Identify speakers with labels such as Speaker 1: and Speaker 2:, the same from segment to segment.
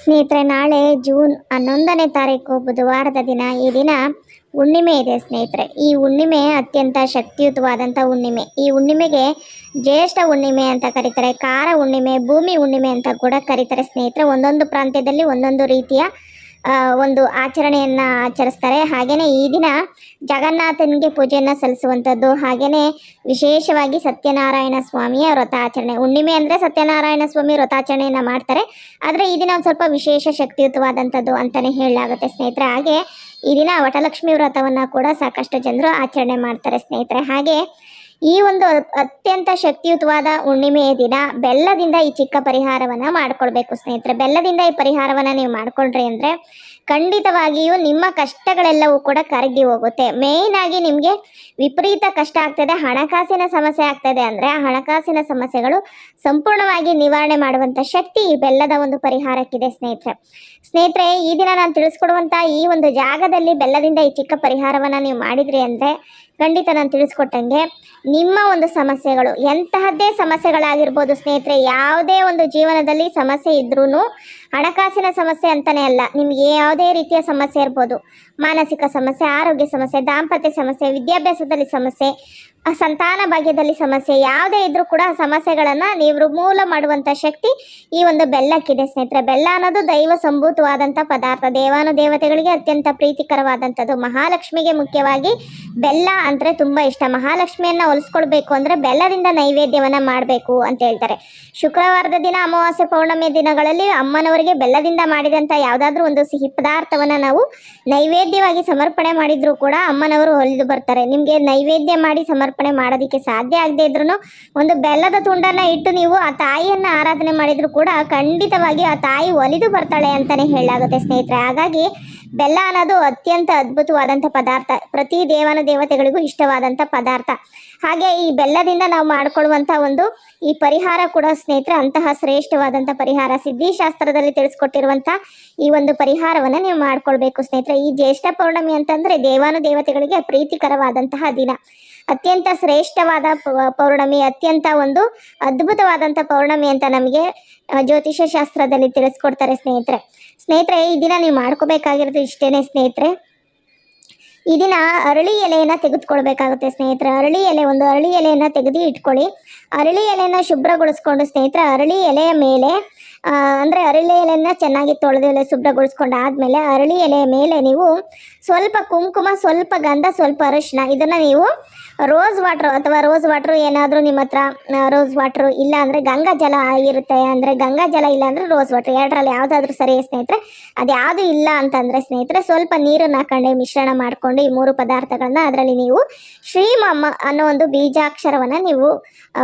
Speaker 1: ಸ್ನೇಹಿತರೆ, ನಾಳೆ ಜೂನ್ ಹನ್ನೊಂದನೇ ತಾರೀಕು ಬುಧವಾರದ ದಿನ ಈ ದಿನ ಹುಣ್ಣಿಮೆ ಇದೆ ಸ್ನೇಹಿತರೆ. ಈ ಹುಣ್ಣಿಮೆ ಅತ್ಯಂತ ಶಕ್ತಿಯುತವಾದಂಥ ಹುಣ್ಣಿಮೆ. ಈ ಹುಣ್ಣಿಮೆಗೆ ಜ್ಯೇಷ್ಠ ಹುಣ್ಣಿಮೆ ಅಂತ ಕರೀತಾರೆ ಕಾರ ಹುಣ್ಣಿಮೆ, ಭೂಮಿ ಹುಣ್ಣಿಮೆ ಅಂತ ಕೂಡ ಕರೀತಾರೆ ಸ್ನೇಹಿತರೆ. ಒಂದೊಂದು ಪ್ರಾಂತ್ಯದಲ್ಲಿ ಒಂದೊಂದು ರೀತಿಯ ಒಂದು ಆಚರಣೆಯನ್ನು ಆಚರಿಸ್ತಾರೆ. ಹಾಗೆಯೇ ಈ ದಿನ ಜಗನ್ನಾಥನಿಗೆ ಪೂಜೆಯನ್ನು ಸಲ್ಲಿಸುವಂಥದ್ದು ಹಾಗೆಯೇ ವಿಶೇಷವಾಗಿ ಸತ್ಯನಾರಾಯಣ ಸ್ವಾಮಿಯ ವ್ರತಾಚರಣೆ. ಹುಣ್ಣಿಮೆ ಅಂದರೆ ಸತ್ಯನಾರಾಯಣ ಸ್ವಾಮಿ ವ್ರತಾಚರಣೆಯನ್ನು ಮಾಡ್ತಾರೆ. ಆದರೆ ಈ ದಿನ ಒಂದು ಸ್ವಲ್ಪ ವಿಶೇಷ ಶಕ್ತಿಯುತವಾದಂಥದ್ದು ಅಂತಲೇ ಹೇಳಲಾಗುತ್ತೆ ಸ್ನೇಹಿತರೆ. ಹಾಗೆ ಈ ದಿನ ವಟಲಕ್ಷ್ಮಿ ವ್ರತವನ್ನು ಕೂಡ ಸಾಕಷ್ಟು ಜನರು ಆಚರಣೆ ಮಾಡ್ತಾರೆ ಸ್ನೇಹಿತರೆ. ಹಾಗೆ ಈ ಒಂದು ಅತ್ಯಂತ ಶಕ್ತಿಯುತವಾದ ಹುಣ್ಣಿಮೆಯ ದಿನ ಬೆಲ್ಲದಿಂದ ಈ ಚಿಕ್ಕ ಪರಿಹಾರವನ್ನು ಮಾಡ್ಕೊಳ್ಬೇಕು ಸ್ನೇಹಿತರೆ. ಬೆಲ್ಲದಿಂದ ಈ ಪರಿಹಾರವನ್ನು ನೀವು ಮಾಡ್ಕೊಂಡ್ರಿ ಅಂದರೆ ಖಂಡಿತವಾಗಿಯೂ ನಿಮ್ಮ ಕಷ್ಟಗಳೆಲ್ಲವೂ ಕೂಡ ಕರಗಿ ಹೋಗುತ್ತೆ. ಮೇಯ್ನ್ ಆಗಿ ನಿಮಗೆ ವಿಪರೀತ ಕಷ್ಟ ಆಗ್ತದೆ, ಹಣಕಾಸಿನ ಸಮಸ್ಯೆ ಆಗ್ತದೆ ಅಂದರೆ ಆ ಹಣಕಾಸಿನ ಸಮಸ್ಯೆಗಳು ಸಂಪೂರ್ಣವಾಗಿ ನಿವಾರಣೆ ಮಾಡುವಂಥ ಶಕ್ತಿ ಈ ಬೆಲ್ಲದ ಒಂದು ಪರಿಹಾರಕ್ಕಿದೆ ಸ್ನೇಹಿತರೆ. ಸ್ನೇಹಿತರೆ, ಈ ದಿನ ನಾನು ತಿಳಿಸ್ಕೊಡುವಂಥ ಈ ಒಂದು ಜಾಗದಲ್ಲಿ ಬೆಲ್ಲದಿಂದ ಈ ಚಿಕ್ಕ ಪರಿಹಾರವನ್ನು ನೀವು ಮಾಡಿದ್ರಿ ಅಂದರೆ ಖಂಡಿತ ನಾನು ತಿಳಿಸ್ಕೊಟ್ಟಂಗೆ ನಿಮ್ಮ ಒಂದು ಸಮಸ್ಯೆಗಳು ಎಂತಹದ್ದೇ ಸಮಸ್ಯೆಗಳಾಗಿರ್ಬೋದು ಸ್ನೇಹಿತರೆ ಯಾವುದೇ ಒಂದು ಜೀವನದಲ್ಲಿ ಸಮಸ್ಯೆ ಇದ್ರೂ ಹಣಕಾಸಿನ ಸಮಸ್ಯೆ ಅಂತಲೇ ಅಲ್ಲ, ನಿಮಗೆ ಯಾವುದೇ ರೀತಿಯ ಸಮಸ್ಯೆ ಇರ್ಬೋದು. ಮಾನಸಿಕ ಸಮಸ್ಯೆ, ಆರೋಗ್ಯ ಸಮಸ್ಯೆ, ದಾಂಪತ್ಯ ಸಮಸ್ಯೆ, ವಿದ್ಯಾಭ್ಯಾಸದಲ್ಲಿ ಸಮಸ್ಯೆ, ಸಂತಾನ ಭಾಗ್ಯದಲ್ಲಿ ಸಮಸ್ಯೆ, ಯಾವುದೇ ಇದ್ರೂ ಕೂಡ ಸಮಸ್ಯೆಗಳನ್ನು ನೀವು ನಿರ್ಮೂಲ ಮಾಡುವಂಥ ಶಕ್ತಿ ಈ ಒಂದು ಬೆಲ್ಲಕ್ಕಿದೆ ಸ್ನೇಹಿತರೆ. ಬೆಲ್ಲ ಅನ್ನೋದು ದೈವ ಸಂಭೂತವಾದಂಥ ಪದಾರ್ಥ. ದೇವಾನು ದೇವತೆಗಳಿಗೆ ಅತ್ಯಂತ ಪ್ರೀತಿಕರವಾದಂಥದ್ದು ಮಹಾಲಕ್ಷ್ಮಿಗೆ ಮುಖ್ಯವಾಗಿ ಬೆಲ್ಲ ಅಂದರೆ ತುಂಬ ಇಷ್ಟ. ಮಹಾಲಕ್ಷ್ಮಿಯನ್ನು ಹೊಲಿಸ್ಕೊಳ್ಬೇಕು ಅಂದರೆ ಬೆಲ್ಲದಿಂದ ನೈವೇದ್ಯವನ್ನು ಮಾಡಬೇಕು ಅಂತ ಹೇಳ್ತಾರೆ. ಶುಕ್ರವಾರದ ದಿನ, ಅಮಾವಾಸ್ಯೆ, ಪೌರ್ಣಮಿ ದಿನಗಳಲ್ಲಿ ಅಮ್ಮನವರಿಗೆ ಬೆಲ್ಲದಿಂದ ಮಾಡಿದಂತ ಯಾವ್ದಾದ್ರು ಒಂದು ಸಿಹಿ ಪದಾರ್ಥವನ್ನ ನಾವು ನೈವೇದ್ಯವಾಗಿ ಸಮರ್ಪಣೆ ಮಾಡಿದ್ರು ಕೂಡ ಅಮ್ಮನವರು ಹೊಲಿದು ಬರ್ತಾರೆ. ನಿಮಗೆ ನೈವೇದ್ಯ ಮಾಡಿ ಸಮರ್ಪಣೆ ಮಾಡೋದಕ್ಕೆ ಸಾಧ್ಯ ಆಗದೆ ಇದ್ರೂ ಒಂದು ಬೆಲ್ಲದ ತುಂಡನ್ನ ಇಟ್ಟು ನೀವು ಆ ತಾಯಿಯನ್ನು ಆರಾಧನೆ ಮಾಡಿದ್ರು ಕೂಡ ಖಂಡಿತವಾಗಿ ಆ ತಾಯಿ ಒಲಿದು ಬರ್ತಾಳೆ ಅಂತಾನೆ ಹೇಳಲಾಗುತ್ತೆ ಸ್ನೇಹಿತರೆ. ಹಾಗಾಗಿ ಬೆಲ್ಲ ಅನ್ನೋದು ಅತ್ಯಂತ ಅದ್ಭುತವಾದಂತ ಪದಾರ್ಥ. ಪ್ರತಿ ದೇವಾನು ದೇವತೆಗಳಿಗೂ ಇಷ್ಟವಾದಂತ ಪದಾರ್ಥ. ಹಾಗೆ ಈ ಬೆಲ್ಲದಿಂದ ನಾವು ಮಾಡ್ಕೊಳ್ಳುವಂತ ಒಂದು ಈ ಪರಿಹಾರ ಕೂಡ ಸ್ನೇಹಿತರೆ ಅಂತಹ ಶ್ರೇಷ್ಠವಾದಂತ ಪರಿಹಾರ. ಸಿದ್ಧಿಶಾಸ್ತ್ರದಲ್ಲಿ ತಿಳಿಸ್ಕೊಟ್ಟಿರುವಂಥ ಈ ಒಂದು ಪರಿಹಾರವನ್ನ ನೀವು ಮಾಡ್ಕೊಳ್ಬೇಕು ಸ್ನೇಹಿತರೆ. ಈ ಜ್ಯೇಷ್ಠ ಪೌರ್ಣಮಿ ಅಂತಂದ್ರೆ ದೇವಾನು ದೇವತೆಗಳಿಗೆ ಪ್ರೀತಿಕರವಾದಂತಹ ದಿನ. ಅತ್ಯಂತ ಶ್ರೇಷ್ಠವಾದ ಪೌರ್ಣಮಿ, ಅತ್ಯಂತ ಒಂದು ಅದ್ಭುತವಾದಂತ ಪೌರ್ಣಮಿ ಅಂತ ನಮಗೆ ಜ್ಯೋತಿಷ್ಯ ಶಾಸ್ತ್ರದಲ್ಲಿ ತಿಳಿಸ್ಕೊಡ್ತಾರೆ ಸ್ನೇಹಿತರೆ. ಸ್ನೇಹಿತರೆ, ಈ ದಿನ ನೀವು ಮಾಡ್ಕೋಬೇಕಾಗಿರೋದು ಇಷ್ಟೇನೆ ಸ್ನೇಹಿತರೆ. ಈ ದಿನ ಅರಳಿ ಎಲೆಯನ್ನು ತೆಗೆದುಕೊಳ್ಬೇಕಾಗುತ್ತೆ ಸ್ನೇಹಿತರೆ. ಅರಳಿ ಎಲೆ, ಒಂದು ಅರಳಿ ಎಲೆಯನ್ನು ತೆಗೆದು ಇಟ್ಕೊಳ್ಳಿ. ಅರಳಿ ಎಲೆಯನ್ನು ಶುಭ್ರಗೊಳಿಸ್ಕೊಂಡು ಸ್ನೇಹಿತರೆ, ಅರಳಿ ಎಲೆಯ ಮೇಲೆ ಅಂದ್ರೆ ಅರಳಿ ಎಲೆಯನ್ನು ಚೆನ್ನಾಗಿ ತೊಳೆದು ಎಲೆ ಶುಭ್ರಗೊಳಿಸ್ಕೊಂಡು ಆದಮೇಲೆ ಅರಳಿ ಎಲೆಯ ಮೇಲೆ ನೀವು ಸ್ವಲ್ಪ ಕುಂಕುಮ, ಸ್ವಲ್ಪ ಗಂಧ, ಸ್ವಲ್ಪ ಅರಶಿನ ಇದನ್ನು ನೀವು ರೋಸ್ ವಾಟ್ರ್ ಅಥವಾ ರೋಸ್ ವಾಟ್ರು ಏನಾದರೂ ನಿಮ್ಮ ಹತ್ರ ರೋಸ್ ವಾಟ್ರು ಇಲ್ಲ ಅಂದರೆ ಗಂಗಾ ಜಲ ಆಗಿರುತ್ತೆ, ಅಂದರೆ ಗಂಗಾ ಜಲ ಇಲ್ಲ ಅಂದರೆ ರೋಸ್ ವಾಟ್ರ್ ಎರಡರಲ್ಲಿ ಯಾವುದಾದ್ರೂ ಸರಿ ಸ್ನೇಹಿತರೆ, ಅದು ಯಾವುದೂ ಇಲ್ಲ ಅಂತಂದರೆ ಸ್ನೇಹಿತರೆ, ಸ್ವಲ್ಪ ನೀರನ್ನು ಹಾಕೊಂಡೆ, ಮಿಶ್ರಣ ಮಾಡಿಕೊಂಡು ಈ ಮೂರು ಪದಾರ್ಥಗಳನ್ನ ಅದರಲ್ಲಿ ನೀವು ಶ್ರೀಮ್ ಅನ್ನೋ ಒಂದು ಬೀಜಾಕ್ಷರವನ್ನು ನೀವು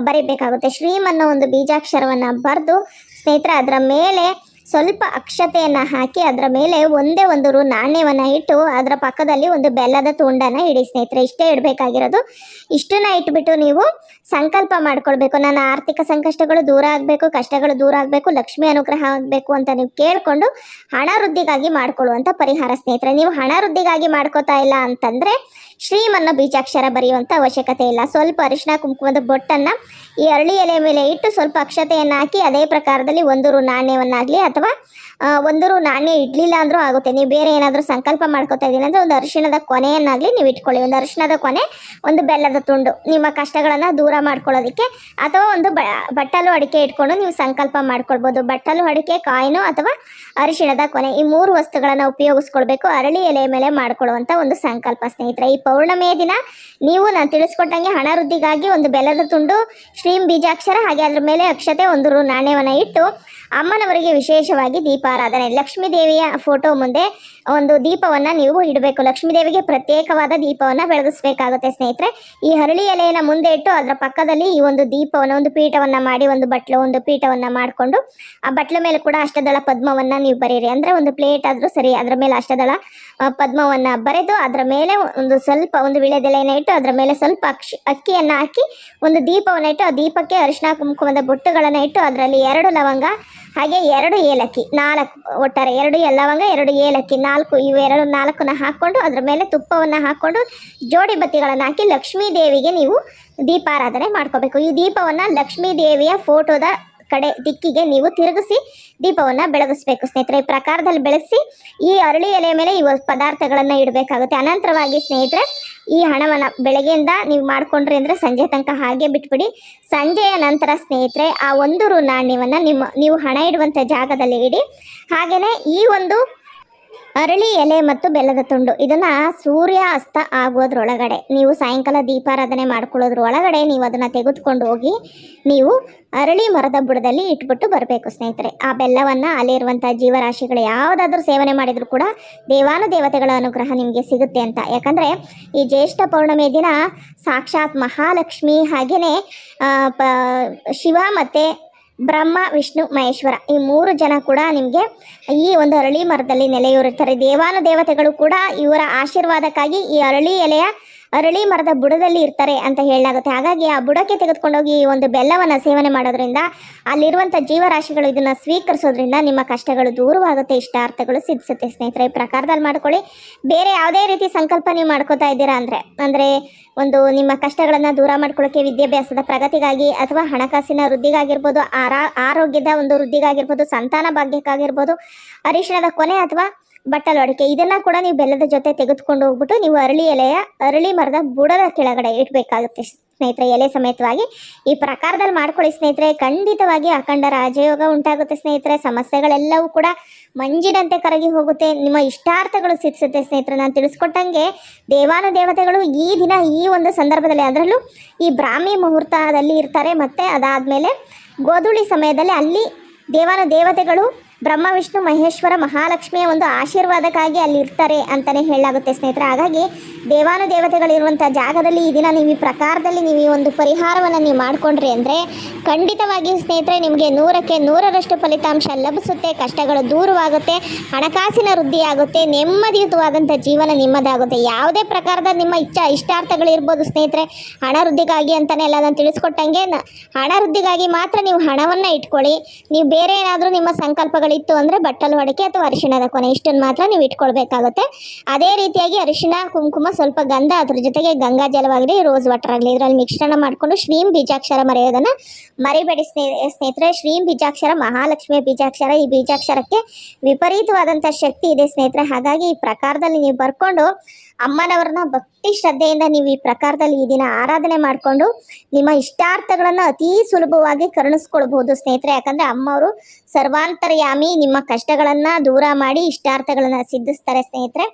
Speaker 1: ಬರೀಬೇಕಾಗುತ್ತೆ. ಶ್ರೀಮ್ ಅನ್ನೋ ಒಂದು ಬೀಜಾಕ್ಷರವನ್ನು ಬರೆದು ಸ್ನೇಹಿತರೆ, ಅದರ ಮೇಲೆ ಸ್ವಲ್ಪ ಅಕ್ಷತೆಯನ್ನು ಹಾಕಿ ಅದರ ಮೇಲೆ ಒಂದೇ ಒಂದು ರು ನಾಣ್ಯವನ್ನು ಇಟ್ಟು ಅದರ ಪಕ್ಕದಲ್ಲಿ ಒಂದು ಬೆಲ್ಲದ ತುಂಡನ್ನು ಇಡಿ ಸ್ನೇಹಿತರೆ. ಇಷ್ಟೇ ಇಡಬೇಕಾಗಿರೋದು. ಇಷ್ಟನ್ನ ಇಟ್ಬಿಟ್ಟು ನೀವು ಸಂಕಲ್ಪ ಮಾಡ್ಕೊಳ್ಬೇಕು. ನನ್ನ ಆರ್ಥಿಕ ಸಂಕಷ್ಟಗಳು ದೂರ ಆಗಬೇಕು, ಕಷ್ಟಗಳು ದೂರ ಆಗಬೇಕು, ಲಕ್ಷ್ಮಿ ಅನುಗ್ರಹ ಆಗಬೇಕು ಅಂತ ನೀವು ಕೇಳಿಕೊಂಡು ಹಣ ವೃದ್ಧಿಗಾಗಿ ಮಾಡ್ಕೊಳ್ಳುವಂಥ ಪರಿಹಾರ ಸ್ನೇಹಿತರೆ. ನೀವು ಹಣ ವೃದ್ಧಿಗಾಗಿ ಮಾಡ್ಕೋತಾ ಇಲ್ಲ ಅಂತಂದರೆ ಶ್ರೀಮನ್ನ ಬೀಜಾಕ್ಷರ ಬರೆಯುವಂಥ ಅವಶ್ಯಕತೆ ಇಲ್ಲ. ಸ್ವಲ್ಪ ಅರಿಶಿನ ಕುಂಕುಮದ ಬೊಟ್ಟನ್ನು ಈ ಅರಳಿ ಎಲೆ ಮೇಲೆ ಇಟ್ಟು ಸ್ವಲ್ಪ ಅಕ್ಷತೆಯನ್ನು ಹಾಕಿ ಅದೇ ಪ್ರಕಾರದಲ್ಲಿ ಒಂದು ರು ನಾಣ್ಯವನ್ನಾಗಲಿ ಅಥವಾ ಒಂದು ರು ನಾಣ್ಯ ಇಡ್ಲಿಲ್ಲ ಅಂದ್ರೂ ಆಗುತ್ತೆ. ನೀವು ಬೇರೆ ಏನಾದರೂ ಸಂಕಲ್ಪ ಮಾಡ್ಕೋತಾ ಇದ್ದೀನಿ ಅಂದರೆ ಒಂದು ಅರಿಶಿಣದ ಕೊನೆಯನ್ನಾಗಲಿ ನೀವು ಇಟ್ಕೊಳ್ಳಿ. ಒಂದು ಅರಿಶಿಣದ ಕೊನೆ, ಒಂದು ಬೆಲ್ಲದ ತುಂಡು. ನಿಮ್ಮ ಕಷ್ಟಗಳನ್ನು ದೂರ ಮಾಡ್ಕೊಳ್ಳೋದಕ್ಕೆ ಅಥವಾ ಒಂದು ಬಟ್ಟಲು ಅಡಿಕೆ ಇಟ್ಕೊಂಡು ನೀವು ಸಂಕಲ್ಪ ಮಾಡ್ಕೊಳ್ಬೋದು. ಬಟ್ಟಲು, ಅಡಿಕೆ, ಕಾಯಿನು ಅಥವಾ ಅರಿಶಿಣದ ಕೊನೆ ಈ ಮೂರು ವಸ್ತುಗಳನ್ನು ಉಪಯೋಗಿಸ್ಕೊಳ್ಬೇಕು. ಅರಳಿ ಎಲೆ ಮೇಲೆ ಮಾಡ್ಕೊಳ್ಳುವಂಥ ಒಂದು ಸಂಕಲ್ಪ ಸ್ನೇಹಿತರೆ. ಪೌರ್ಣಮಿಯ ದಿನ, ನೀವು ನಾನು ತಿಳಿಸ್ಕೊಟ್ಟಂಗೆ ಹಣ ವೃದ್ಧಿಗಾಗಿ ಒಂದು ಬೆಲ್ಲದ ತುಂಡು, ಶ್ರೀಂ ಬೀಜಾಕ್ಷರ, ಹಾಗೆ ಅದರ ಮೇಲೆ ಅಕ್ಷತೆ ಒಂದು ರು ನಾಣ್ಯವನ್ನು ಇಟ್ಟು, ಅಮ್ಮನವರಿಗೆ ವಿಶೇಷವಾಗಿ ದೀಪಾರಾಧನೆ. ಲಕ್ಷ್ಮೀ ದೇವಿಯ ಫೋಟೋ ಮುಂದೆ ಒಂದು ದೀಪವನ್ನು ನೀವು ಇಡಬೇಕು. ಲಕ್ಷ್ಮೀ ದೇವಿಗೆ ಪ್ರತ್ಯೇಕವಾದ ದೀಪವನ್ನು ಬೆಳಗಿಸ್ಬೇಕಾಗುತ್ತೆ ಸ್ನೇಹಿತರೆ. ಈ ಹರಳಿ ಎಲೆಯನ್ನು ಮುಂದೆ ಇಟ್ಟು ಅದರ ಪಕ್ಕದಲ್ಲಿ ಈ ಒಂದು ದೀಪವನ್ನು, ಒಂದು ಪೀಠವನ್ನು ಮಾಡಿ, ಒಂದು ಬಟ್ಲು, ಒಂದು ಪೀಠವನ್ನು ಮಾಡಿಕೊಂಡು ಆ ಬಟ್ಲ ಮೇಲೆ ಕೂಡ ಅಷ್ಟದಳ ಪದ್ಮವನ್ನು ನೀವು ಬರೀರಿ. ಅಂದರೆ ಒಂದು ಪ್ಲೇಟ್ ಆದರೂ ಸರಿ, ಅದರ ಮೇಲೆ ಅಷ್ಟದಳ ಪದ್ಮವನ್ನ ಬರೆದು ಅದರ ಮೇಲೆ ಒಂದು ಸ್ವಲ್ಪ, ಒಂದು ವಿಳೆದೆಲೆಯನ್ನು ಇಟ್ಟು ಅದರ ಮೇಲೆ ಸ್ವಲ್ಪ ಅಕ್ಷಿ, ಅಕ್ಕಿಯನ್ನು ಹಾಕಿ ಒಂದು ದೀಪವನ್ನು ಇಟ್ಟು ಆ ದೀಪಕ್ಕೆ ಅರಿಶಿನ ಕುಂಕುಮದ ಬೊಟ್ಟುಗಳನ್ನು ಇಟ್ಟು ಅದರಲ್ಲಿ ಎರಡು ಲವಂಗ ಹಾಗೆ ಎರಡು ಏಲಕ್ಕಿ, ನಾಲ್ಕು, ಒಟ್ಟಾರೆ ಎರಡು ಎಲ್ಲವಂಗ, ಎರಡು ಏಲಕ್ಕಿ, ನಾಲ್ಕು, ಇವು ಎರಡು ನಾಲ್ಕನ್ನ ಹಾಕ್ಕೊಂಡು ಅದರ ಮೇಲೆ ತುಪ್ಪವನ್ನು ಹಾಕ್ಕೊಂಡು ಜೋಡಿ ಬತ್ತಿಗಳನ್ನು ಹಾಕಿ ಲಕ್ಷ್ಮೀ ದೇವಿಗೆ ನೀವು ದೀಪಾರಾಧನೆ ಮಾಡ್ಕೋಬೇಕು. ಈ ದೀಪವನ್ನು ಲಕ್ಷ್ಮೀ ದೇವಿಯ ಫೋಟೋದ ಕಡೆ, ದಿಕ್ಕಿಗೆ ನೀವು ತಿರುಗಿಸಿ ದೀಪವನ್ನು ಬೆಳಗಿಸ್ಬೇಕು. ಸ್ನೇಹಿತರೆ, ಈ ಪ್ರಕಾರದಲ್ಲಿ ಬೆಳೆಸಿ ಈ ಅರಳಿ ಎಲೆ ಮೇಲೆ ಈ ಪದಾರ್ಥಗಳನ್ನು ಇಡಬೇಕಾಗುತ್ತೆ. ಅನಂತರವಾಗಿ ಸ್ನೇಹಿತರೆ ಈ ಹಣವನ್ನು ಬೆಳಗ್ಗೆಯಿಂದ ನೀವು ಮಾಡಿಕೊಂಡ್ರಿ ಅಂದರೆ ಸಂಜೆ ತನಕ ಹಾಗೆ ಬಿಟ್ಬಿಡಿ. ಸಂಜೆಯ ನಂತರ ಸ್ನೇಹಿತರೆ, ಆ ಒಂದು ರು ನಾಣ್ಯವನ್ನು ನಿಮ್ಮ, ನೀವು ಹಣ ಇಡುವಂಥ ಜಾಗದಲ್ಲಿ ಇಡಿ. ಹಾಗೆಯೇ ಈ ಒಂದು ಅರಳಿ ಎಲೆ ಮತ್ತು ಬೆಲ್ಲದ ತುಂಡು. ಇದನ್ನ ಸೂರ್ಯ ಅಸ್ತ ಆಗೋದ್ರೊಳಗಡೆ ನೀವು ಸಾಯಂಕಾಲ ದೀಪಾರಾಧನೆ ಮಾಡ್ಕೊಳ್ಳೋದ್ರ ಒಳಗಡೆ ನೀವು ಅದನ್ನು ತೆಗೆದುಕೊಂಡು ಹೋಗಿ ನೀವು ಅರಳಿ ಮರದ ಬುಡದಲ್ಲಿ ಇಟ್ಬಿಟ್ಟು ಬರಬೇಕು ಸ್ನೇಹಿತರೆ. ಆ ಬೆಲ್ಲವನ್ನು ಅಲ್ಲಿರುವಂಥ ಜೀವರಾಶಿಗಳು ಯಾವುದಾದ್ರೂ ಸೇವನೆ ಮಾಡಿದರೂ ಕೂಡ ದೇವಾನುದೇವತೆಗಳ ಅನುಗ್ರಹ ನಿಮಗೆ ಸಿಗುತ್ತೆ ಅಂತ. ಯಾಕಂದರೆ ಈ ಜ್ಯೇಷ್ಠ ಪೌರ್ಣಮಿ ದಿನ ಸಾಕ್ಷಾತ್ ಮಹಾಲಕ್ಷ್ಮಿ ಹಾಗೆಯೇ ಪ, ಶಿವ ಮತ್ತು ಬ್ರಹ್ಮ, ವಿಷ್ಣು, ಮಹೇಶ್ವರ ಈ ಮೂರು ಜನ ಕೂಡ ನಿಮಗೆ ಈ ಒಂದು ಅರಳಿ ಮರದಲ್ಲಿ ನೆಲೆಯೂರುತ್ತಾರೆ. ದೇವಾನು ದೇವತೆಗಳು ಕೂಡ ಇವರ ಆಶೀರ್ವಾದಕ್ಕಾಗಿ ಈ ಅರಳಿ ಎಲೆಯ ಅರಳಿ ಮರದ ಬುಡದಲ್ಲಿ ಇರ್ತಾರೆ ಅಂತ ಹೇಳಲಾಗುತ್ತೆ. ಹಾಗಾಗಿ ಆ ಬುಡಕ್ಕೆ ತೆಗೆದುಕೊಂಡೋಗಿ ಒಂದು ಬೆಲ್ಲವನ್ನು ಸೇವನೆ ಮಾಡೋದ್ರಿಂದ ಅಲ್ಲಿರುವಂಥ ಜೀವರಾಶಿಗಳು ಇದನ್ನು ಸ್ವೀಕರಿಸೋದ್ರಿಂದ ನಿಮ್ಮ ಕಷ್ಟಗಳು ದೂರವಾಗುತ್ತೆ, ಇಷ್ಟಾರ್ಥಗಳು ಸಿದ್ಧಿಸುತ್ತೆ. ಸ್ನೇಹಿತರೆ, ಈ ಪ್ರಕಾರದಲ್ಲಿ ಮಾಡ್ಕೊಳ್ಳಿ. ಬೇರೆ ಯಾವುದೇ ರೀತಿ ಸಂಕಲ್ಪ ನೀವು ಮಾಡ್ಕೋತಾ ಇದ್ದೀರಾ ಅಂದರೆ ಅಂದರೆ ಒಂದು ನಿಮ್ಮ ಕಷ್ಟಗಳನ್ನು ದೂರ ಮಾಡ್ಕೊಳ್ಳೋಕ್ಕೆ ವಿದ್ಯಾಭ್ಯಾಸದ ಪ್ರಗತಿಗಾಗಿ ಅಥವಾ ಹಣಕಾಸಿನ ವೃದ್ಧಿಗಾಗಿರ್ಬೋದು, ಆರಾ, ಆರೋಗ್ಯದ ಒಂದು ವೃದ್ಧಿಗಾಗಿರ್ಬೋದು, ಸಂತಾನ ಭಾಗ್ಯಕ್ಕಾಗಿರ್ಬೋದು, ಅರಿಶಿಣದ ಕೊನೆ ಅಥವಾ ಬಟ್ಟಲು ಅಡಿಕೆ ಇದನ್ನ ಕೂಡ ನೀವು ಬೆಲ್ಲದ ಜೊತೆ ತೆಗೆದುಕೊಂಡು ಹೋಗ್ಬಿಟ್ಟು ನೀವು ಅರಳಿ ಎಲೆಯ, ಅರಳಿ ಮರದ ಬುಡದ ಕೆಳಗಡೆ ಇಡಬೇಕಾಗುತ್ತೆ ಸ್ನೇಹಿತರೆ. ಎಲೆ ಸಮೇತವಾಗಿ ಈ ಪ್ರಕಾರದಲ್ಲಿ ಮಾಡ್ಕೊಳ್ಳಿ ಸ್ನೇಹಿತರೆ. ಖಂಡಿತವಾಗಿ ಅಖಂಡ ರಾಜಯೋಗ ಉಂಟಾಗುತ್ತೆ ಸ್ನೇಹಿತರೆ. ಸಮಸ್ಯೆಗಳೆಲ್ಲವೂ ಕೂಡ ಮಂಜಿನಂತೆ ಕರಗಿ ಹೋಗುತ್ತೆ. ನಿಮ್ಮ ಇಷ್ಟಾರ್ಥಗಳು ಸಿದ್ಧಿಸುತ್ತೆ ಸ್ನೇಹಿತರೆ. ನಾನು ತಿಳಿಸ್ಕೊಟ್ಟಂಗೆ ದೇವಾನು ದೇವತೆಗಳು ಈ ದಿನ ಈ ಒಂದು ಸಂದರ್ಭದಲ್ಲಿ, ಅದರಲ್ಲೂ ಈ ಬ್ರಾಹ್ಮಿ ಮುಹೂರ್ತದಲ್ಲಿ ಇರ್ತಾರೆ. ಮತ್ತು ಅದಾದಮೇಲೆ ಗೋಧೂಳಿ ಸಮಯದಲ್ಲಿ ಅಲ್ಲಿ ದೇವಾನು ದೇವತೆಗಳು ಬ್ರಹ್ಮ, ವಿಷ್ಣು, ಮಹೇಶ್ವರ, ಮಹಾಲಕ್ಷ್ಮಿಯ ಒಂದು ಆಶೀರ್ವಾದಕ್ಕಾಗಿ ಅಲ್ಲಿ ಇರ್ತಾರೆ ಅಂತಲೇ ಹೇಳಲಾಗುತ್ತೆ ಸ್ನೇಹಿತರೆ. ಹಾಗಾಗಿ ದೇವಾನು ದೇವತೆಗಳಿರುವಂಥ ಜಾಗದಲ್ಲಿ ಈ ದಿನ ನೀವು ಈ ಪ್ರಕಾರದಲ್ಲಿ ನೀವು ಈ ಒಂದು ಪರಿಹಾರವನ್ನು ನೀವು ಮಾಡಿಕೊಂಡ್ರಿ ಅಂದರೆ ಖಂಡಿತವಾಗಿ ಸ್ನೇಹಿತರೆ ನಿಮಗೆ ನೂರಕ್ಕೆ ನೂರರಷ್ಟು ಫಲಿತಾಂಶ ಲಭಿಸುತ್ತೆ, ಕಷ್ಟಗಳು ದೂರವಾಗುತ್ತೆ, ಹಣಕಾಸಿನ ವೃದ್ಧಿಯಾಗುತ್ತೆ, ನೆಮ್ಮದಿಯುತವಾದಂಥ ಜೀವನ ನಿಮ್ಮದಾಗುತ್ತೆ. ಯಾವುದೇ ಪ್ರಕಾರದ ನಿಮ್ಮ ಇಚ್ಛಾ, ಇಷ್ಟಾರ್ಥಗಳಿರ್ಬೋದು ಸ್ನೇಹಿತರೆ. ಹಣ ವೃದ್ಧಿಗಾಗಿ ಅಂತಲೇ ಎಲ್ಲ ನಾನು ತಿಳಿಸ್ಕೊಟ್ಟಂಗೆ ಹಣ ವೃದ್ಧಿಗಾಗಿ ಮಾತ್ರ ನೀವು ಹಣವನ್ನು ಇಟ್ಕೊಳ್ಳಿ. ನೀವು ಬೇರೆ ಏನಾದರೂ ನಿಮ್ಮ ಸಂಕಲ್ಪಗಳಿತ್ತು ಅಂದರೆ ಬಟ್ಟಲು ಒಡಕೆ ಅಥವಾ ಅರಿಶಿಣದ ಕೊನೆ ಇಷ್ಟನ್ನು ಮಾತ್ರ ನೀವು ಇಟ್ಕೊಳ್ಬೇಕಾಗುತ್ತೆ. ಅದೇ ರೀತಿಯಾಗಿ ಅರಿಶಿಣ, ಕುಂಕುಮ ಸ್ವಲ್ಪ ಗಂಧ, ಅದ್ರ ಜೊತೆಗೆ ಗಂಗಾ ಜಲವಾಗಲಿ, ರೋಸ್ ವಾಟರ್ ಆಗಲಿ, ಇದರಲ್ಲಿ ಮಿಶ್ರಣ ಮಾಡಿಕೊಂಡು ಶ್ರೀಂ ಬೀಜಾಕ್ಷರ ಮರೆಯೋದನ್ನು ಮರಿಬೇಡಿ ಸ್ನೇಹ ಸ್ನೇಹಿತರೆ. ಶ್ರೀಂ ಬೀಜಾಕ್ಷರ ಮಹಾಲಕ್ಷ್ಮಿಯ ಬೀಜಾಕ್ಷರ, ಈ ಬೀಜಾಕ್ಷರಕ್ಕೆ ವಿಪರೀತವಾದಂಥ ಶಕ್ತಿ ಇದೆ ಸ್ನೇಹಿತರೆ. ಹಾಗಾಗಿ ಈ ಪ್ರಕಾರದಲ್ಲಿ ನೀವು ಬರ್ಕೊಂಡು ಅಮ್ಮನವ್ರನ್ನ ಭಕ್ತಿ ಶ್ರದ್ಧೆಯಿಂದ ನೀವು ಈ ಪ್ರಕಾರದಲ್ಲಿ ಈ ದಿನ ಆರಾಧನೆ ಮಾಡಿಕೊಂಡು ನಿಮ್ಮ ಇಷ್ಟಾರ್ಥಗಳನ್ನು ಅತೀ ಸುಲಭವಾಗಿ ಕರುಣಿಸ್ಕೊಳ್ಬಹುದು ಸ್ನೇಹಿತರೆ. ಯಾಕಂದರೆ ಅಮ್ಮವರು ಸರ್ವಾಂತರ್ಯಾಮಿ, ನಿಮ್ಮ ಕಷ್ಟಗಳನ್ನು ದೂರ ಮಾಡಿ ಇಷ್ಟಾರ್ಥಗಳನ್ನು ಸಿದ್ಧಿಸ್ತಾರೆ ಸ್ನೇಹಿತರೆ.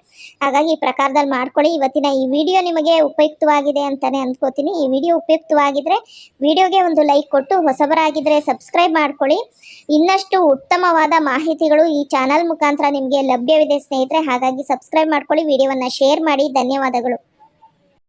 Speaker 1: ಹಾಗಾಗಿ ಈ ಪ್ರಕಾರದಲ್ಲಿ ಮಾಡ್ಕೊಳ್ಳಿ. ಇವತ್ತಿನ ಈ ವಿಡಿಯೋ ನಿಮಗೆ ಉಪಯುಕ್ತವಾಗಿದೆ ಅಂತಲೇ ಅಂದ್ಕೋತೀನಿ ಈ ವಿಡಿಯೋ ಉಪಯುಕ್ತವಾಗಿದ್ದರೆ ವಿಡಿಯೋಗೆ ಒಂದು ಲೈಕ್ ಕೊಟ್ಟು ಹೊಸಬರಾಗಿದ್ದರೆ ಸಬ್ಸ್ಕ್ರೈಬ್ ಮಾಡ್ಕೊಳ್ಳಿ. ಇನ್ನಷ್ಟು ಉತ್ತಮವಾದ ಮಾಹಿತಿಗಳು ಈ ಚಾನಲ್ ಮುಖಾಂತರ ನಿಮಗೆ ಲಭ್ಯವಿದೆ ಸ್ನೇಹಿತರೆ. ಹಾಗಾಗಿ ಸಬ್ಸ್ಕ್ರೈಬ್ ಮಾಡ್ಕೊಳ್ಳಿ. ವಿಡಿಯೋವನ್ನು ಶೇರ್ ಮಾಡಿ ಧನ್ಯವಾದಗಳು.